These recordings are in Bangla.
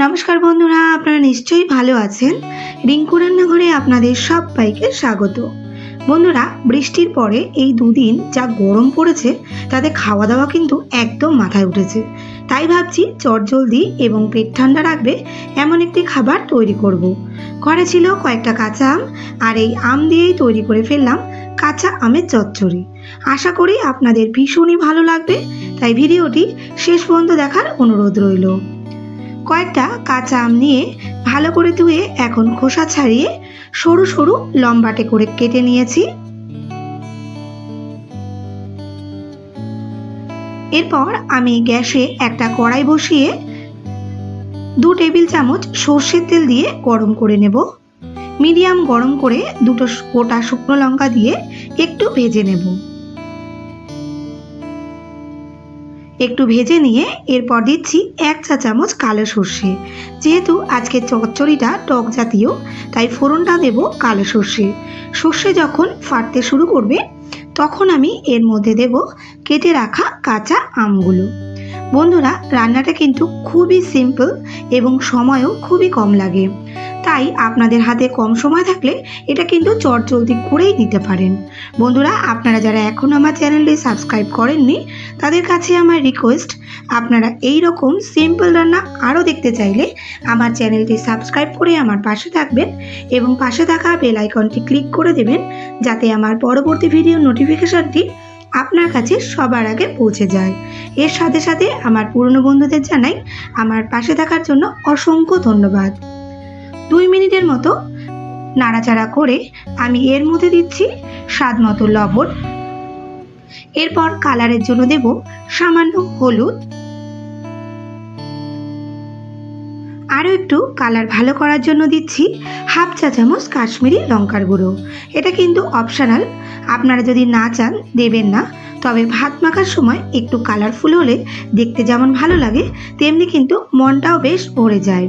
নমস্কার বন্ধুরা, আপনারা নিশ্চয়ই ভালো আছেন। রিঙ্কু রান্নাঘরে আপনাদের সবাইকে স্বাগত। বন্ধুরা, বৃষ্টির পরে এই দুদিন যা গরম পড়েছে, তাতে খাওয়া দাওয়া কিন্তু একদম মাথায় উঠেছে। তাই ভাবছি চটজলদি এবং পেট ঠান্ডা রাখবে এমন একটি খাবার তৈরি করব। ঘরে ছিল কয়েকটা কাঁচা আম, আর এই আম দিয়েই তৈরি করে ফেললাম কাঁচা আমের চচ্চড়ি। আশা করি আপনাদের ভীষণই ভালো লাগবে, তাই ভিডিওটি শেষ পর্যন্ত দেখার অনুরোধ রইল। কয়েকটা কাঁচা আম নিয়ে ভালো করে ধুয়ে এখন খোসা ছাড়িয়ে সরু সরু লম্বাটে করে কেটে নিয়েছি। এরপর আমি গ্যাসে একটা কড়াই বসিয়ে দু টেবিল চামচ সর্ষের তেল দিয়ে গরম করে নেব। মিডিয়াম গরম করে দুটো গোটা শুকনো লঙ্কা দিয়ে একটু ভেজে নেব। একটু ভেজে নিয়ে এরপর দিচ্ছি এক চা চামচ কালো সর্ষে। যেহেতু আজকে চচ্চড়িটা টক জাতীয়, তাই ফোড়নটা দেব কালো সর্ষে। সর্ষে যখন ফাটতে শুরু করবে, তখন আমি এর মধ্যে দেব কেটে রাখা কাঁচা আমগুলো। বন্ধুরা, রান্নাটা কিন্তু খুবই সিম্পল এবং সময়ও খুবই কম লাগে। তাই আপনাদের হাতে কম সময় থাকলে এটা কিন্তু চটজলদি করেই নিতে পারেন। বন্ধুরা, আপনারা যারা এখনও আমার চ্যানেলটি সাবস্ক্রাইব করেননি, তাদের কাছে আমার রিকোয়েস্ট আপনারা এই রকম সিম্পল রান্না আরও দেখতে চাইলে আমার চ্যানেলটি সাবস্ক্রাইব করে আমার পাশে থাকবেন এবং পাশে থাকা বেল আইকনটি ক্লিক করে দেবেন, যাতে আমার পরবর্তী ভিডিও নোটিফিকেশনটি আপনার কাছে সবার আগে পৌঁছে যায়। এর সাথে সাথে আমার পুরনো বন্ধুদের জানাই আমার পাশে থাকার জন্য অসংখ্য ধন্যবাদ। দুই মিনিটের মতো নাড়াচাড়া করে আমি এর মধ্যে দিচ্ছি স্বাদ মতো লবণ। এরপর কালারের জন্য দেব সামান্য হলুদ আরও একটু কালার ভালো করার জন্য দিচ্ছি হাফ চা চামচ কাশ্মীরি লঙ্কার গুঁড়ো। এটা কিন্তু অপশনাল। আপনারা যদি না চান, দেবেন না। তবে ভাত মাখার সময় একটু কালারফুল হলে দেখতে যেমন ভালো লাগে, তেমনি কিন্তু মনটাও বেশ ভরে যায়।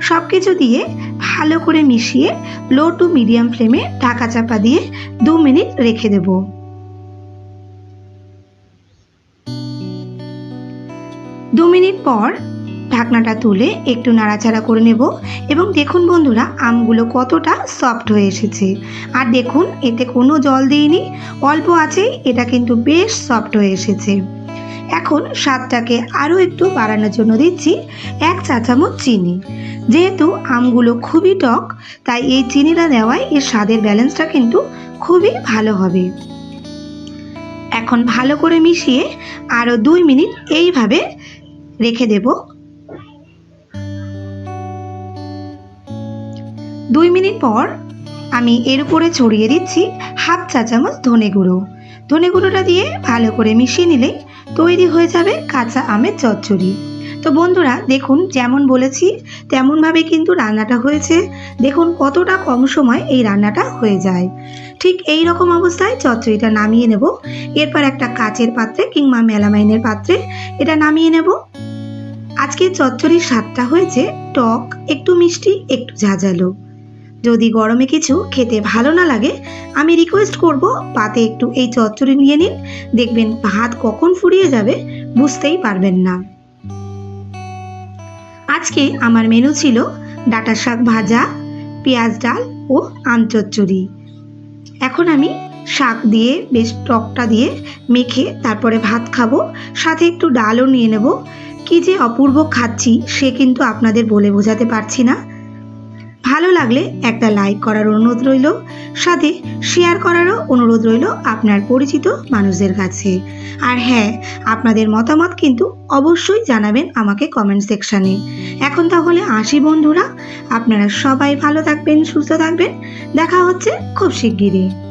সব কিছু দিয়ে ভালো করে মিশিয়ে লো টু মিডিয়াম ফ্লেমে ঢাকা চাপা দিয়ে দু মিনিট রেখে দেব। দু মিনিট পর ঢাকনাটা তুলে একটু নাড়াচাড়া করে নেব এবং দেখুন বন্ধুরা, আমগুলো কতটা সফট হয়ে এসেছে। আর দেখুন, এতে কোনো জল দিইনি, অল্প আছেই, এটা কিন্তু বেশ সফট হয়ে এসেছে। এখন স্বাদটাকে আরও একটু বাড়ানোর জন্য দিচ্ছি এক চা চামচ চিনি। যেহেতু আমগুলো খুবই টক, তাই এই চিনিটা দেওয়ায় এর স্বাদের ব্যালেন্সটা কিন্তু খুবই ভালো হবে। এখন ভালো করে মিশিয়ে আরও দুই মিনিট এইভাবে রেখে দেব। দুই মিনিট পর আমি এর উপরে ছড়িয়ে দিচ্ছি হাফ চা চামচ ধনে গুঁড়ো। ধনে গুঁড়োটা দিয়ে ভালো করে মিশিয়ে নিলেই তৈরি হয়ে যাবে কাঁচা আমের চচ্চড়ি। তো বন্ধুরা, দেখুন, যেমন বলেছি, তেমনভাবে কিন্তু রান্নাটা হয়েছে। দেখুন, কতটা কম সময় এই রান্নাটা হয়ে যায়। ঠিক এই রকম অবস্থায় চচ্চড়িটা নামিয়ে নেব। এরপর একটা কাচের পাত্রে কিংবা মেলামাইনের পাত্রে এটা নামিয়ে নেব। আজকে চচ্চড়ির স্বাদটা হয়েছে টক, একটু মিষ্টি, একটু ঝাঁঝালো। যদি গরমে কিছু খেতে ভালো না লাগে, আমি রিকোয়েস্ট করব পাতে একটু এই চচ্চড়ি নিয়ে নিন। দেখবেন ভাত কখন ফুরিয়ে যাবে বুঝতেই পারবেন না। আজকে আমার মেনু ছিল ডাটা শাক ভাজা, পেঁয়াজ ডাল ও আম চচ্চড়ি। এখন আমি শাক দিয়ে বেশ টকটা দিয়ে মেখে তারপরে ভাত খাব, সাথে একটু ডালও নিয়ে নেব। কি যে অপূর্ব খাচ্ছি সে কিন্তু আপনাদের বলে বোঝাতে পারছি না। ভালো লাগলে একটা লাইক করার অনুরোধ রইল, সাথে শেয়ার করারও অনুরোধ রইল আপনার পরিচিত মানুষদের কাছে। আর হ্যাঁ আপনাদের মতামত কিন্তু অবশ্যই জানাবেন আমাকে কমেন্ট সেকশানে এখন তাহলে আসি বন্ধুরা, আপনারা সবাই ভালো থাকবেন, সুস্থ থাকবেন, দেখা হচ্ছে খুব শিগগিরই।